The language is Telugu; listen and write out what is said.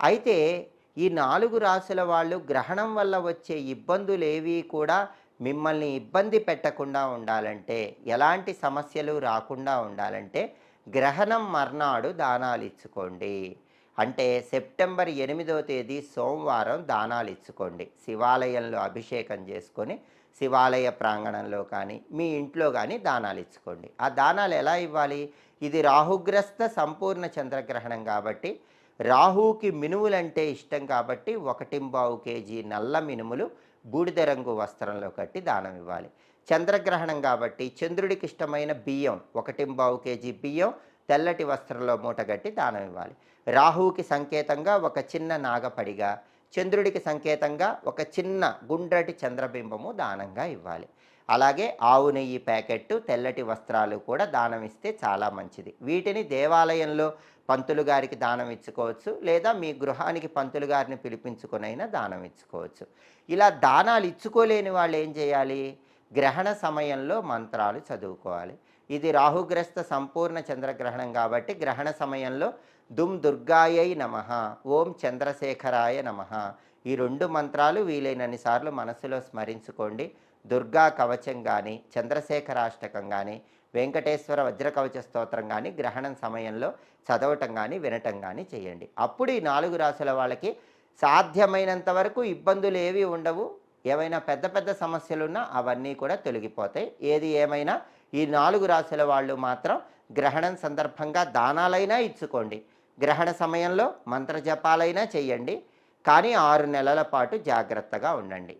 అయితే ఈ నాలుగు రాసుల వాళ్ళు గ్రహణం వల్ల వచ్చే ఇబ్బందులు ఏవి కూడా మిమ్మల్ని ఇబ్బంది పెట్టకుండా ఉండాలంటే ఎలాంటి సమస్యలు రాకుండా ఉండాలంటే గ్రహణం మర్నాడు దానాలు ఇచ్చుకోండి. అంటే సెప్టెంబర్ ఎనిమిదో తేదీ సోమవారం దానాలు ఇచ్చుకోండి. శివాలయంలో అభిషేకం చేసుకొని శివాలయ ప్రాంగణంలో కానీ మీ ఇంట్లో కానీ దానాలు ఇచ్చుకోండి. ఆ దానాలు ఎలా ఇవ్వాలి? ఇది రాహుగ్రస్త సంపూర్ణ చంద్రగ్రహణం కాబట్టి రాహుకి మినుములంటే ఇష్టం కాబట్టి ఒకటింబావు కేజీ నల్ల మినుములు బూడిద రంగు వస్త్రంలో కట్టి దానం ఇవ్వాలి. చంద్రగ్రహణం కాబట్టి చంద్రుడికి ఇష్టమైన బియ్యం ఒకటింబావు కేజీ బియ్యం తెల్లటి వస్త్రంలో మూటగట్టి దానం ఇవ్వాలి. రాహువుకి సంకేతంగా ఒక చిన్న నాగపడిగా చంద్రుడికి సంకేతంగా ఒక చిన్న గుండ్రటి చంద్రబింబము దానంగా ఇవ్వాలి. అలాగే ఆవు నెయ్యి ప్యాకెట్టు తెల్లటి వస్త్రాలు కూడా దానం ఇస్తే చాలా మంచిది. వీటిని దేవాలయంలో పంతులు గారికి దానం ఇచ్చుకోవచ్చు లేదా మీ గృహానికి పంతులు గారిని పిలిపించుకునైనా దానం ఇచ్చుకోవచ్చు. ఇలా దానాలు ఇచ్చుకోలేని వాళ్ళు ఏం చేయాలి? గ్రహణ సమయంలో మంత్రాలు చదువుకోవాలి. ఇది రాహుగ్రస్త సంపూర్ణ చంద్రగ్రహణం కాబట్టి గ్రహణ సమయంలో దుమ్ దుర్గాయై నమ ఓం చంద్రశేఖరాయ నమ. ఈ రెండు మంత్రాలు వీలైనన్ని సార్లు మనసులో స్మరించుకోండి. దుర్గా కవచం కానీ చంద్రశేఖరాష్టకం కానీ వెంకటేశ్వర వజ్రకవచ స్తోత్రం కానీ గ్రహణం సమయంలో చదవటం కానీ వినటం కానీ చేయండి. అప్పుడు ఈ నాలుగు రాసుల వాళ్ళకి సాధ్యమైనంత వరకు ఇబ్బందులు ఏవి ఉండవు. ఏమైనా పెద్ద పెద్ద సమస్యలున్నా అవన్నీ కూడా తొలగిపోతాయి. ఏది ఏమైనా ఈ నాలుగు రాశుల వాళ్ళు మాత్రం గ్రహణం సందర్భంగా దానాలైనా ఇచ్చుకోండి. గ్రహణ సమయంలో మంత్రజపాలైనా చేయండి. కానీ ఆరు నెలల పాటు జాగ్రత్తగా ఉండండి.